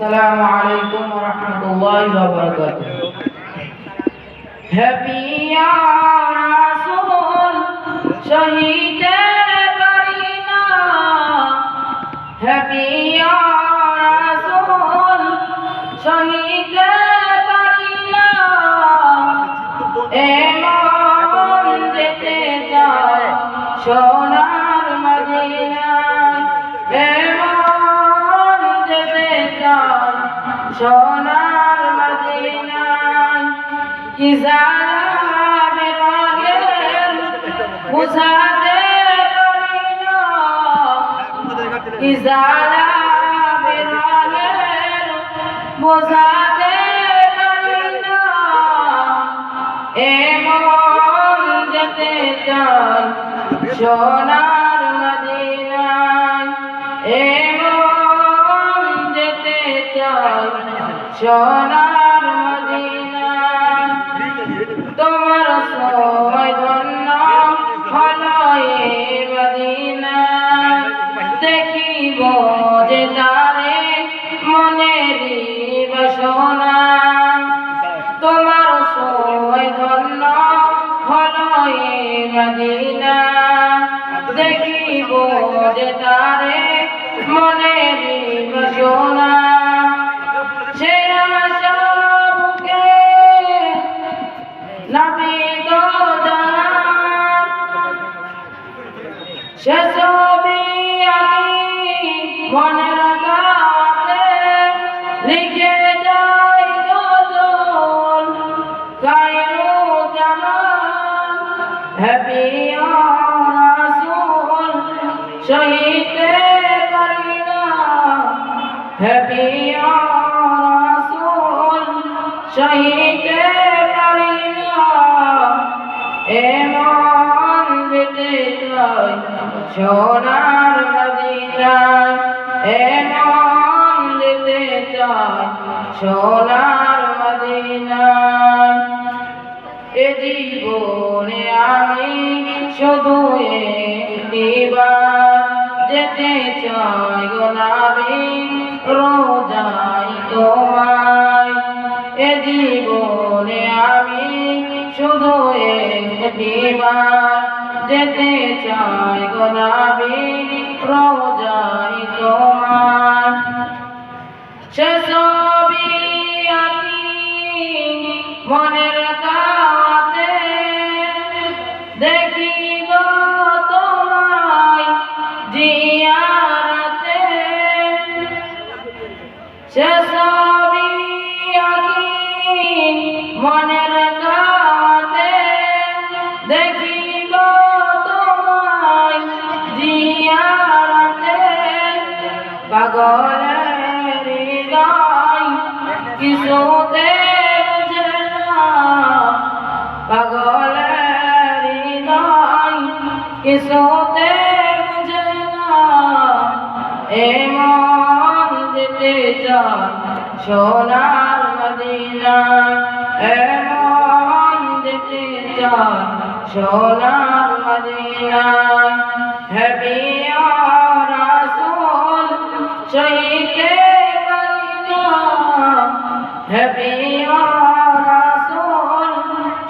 السلام عليكم ورحمة الله وبركاته happy রাসূল শহীদে করিনা happy রাসূল শহীদে করিনা এমন যেতে চায় সোনার সোনার মদিনা, কি জানা বিরাগের বুঝাতে পারি না কি জানা বিরাগের বুঝাতে পারি না এমন যেতে চাই সোনার মদিনায় এমন সোনার মদিনায় তোমার সময় ধন্য হলো মদিনা। দেখিব যে তারে মনেরই বাসনা তোমার সময় ধন্য হলো মদিনা। দেখিব যে তারে নাবিদ জাহান সে ছবি আমি মনের গাতে লিখে যাই গজল গায়রু জামান হ্যাপি রাসূল শহীদে পারি না হ্যাপি সোনার মদিনায় এমন যেতে চাই, সোনার মদিনায়। এ জীবনে আমি শুধু একটিবার যেতে চাই গোলাপি রোজাই তোমায়। এ জীবনে আমি শুধু একটিবার যেতে চাই গোলাপি রোজাই তোমায় সে ছবি আঁকি মনের কাতে দেখিব তোমায় জিয়ারাতে। সে পাগলের হৃদয় কিছুতে বুঝে না পাগলের হৃদয় কিছুতে বুঝে না এমন যেতে চায় সোনার মদিনা এমন যেতে চায় সোনার মদিনা।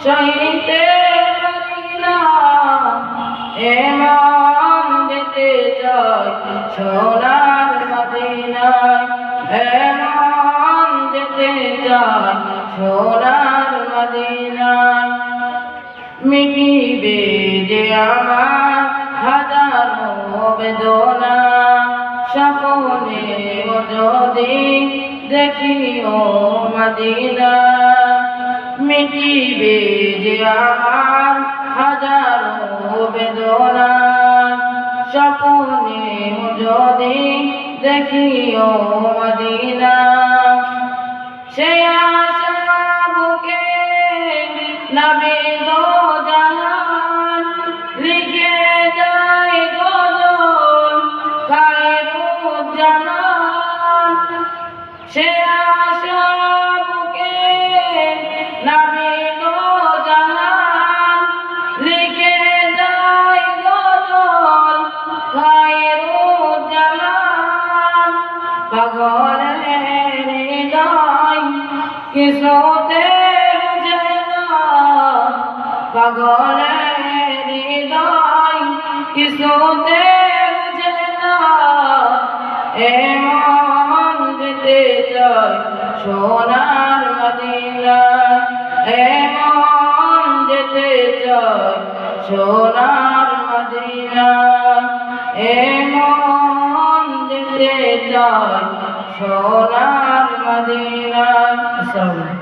শহীদে মদিনা এমন যেতে চাই সোনার মদিনা এমন যেতে চাই সোনার মদিনা মিটিবে যে আমার হাজারো বেদনা, স্বপনে ও যদি দেখিও মদিনা মিটিবে যে আমার হাজারো বেদনা। স্বপনে যদি দেখিও মদিনা, সে আশা বুকে নাবিদ জাহান লিখে যায় গজল খায়রুজ্জামান সে আশা না পাগলের হৃদয় না এমন যেতে চায় সোনার মদিনা। এমন যেতে চায় সোনার মদিনা। এমন যেতে চায় সোনার মদিনা। আসসালামু আলাইকুম।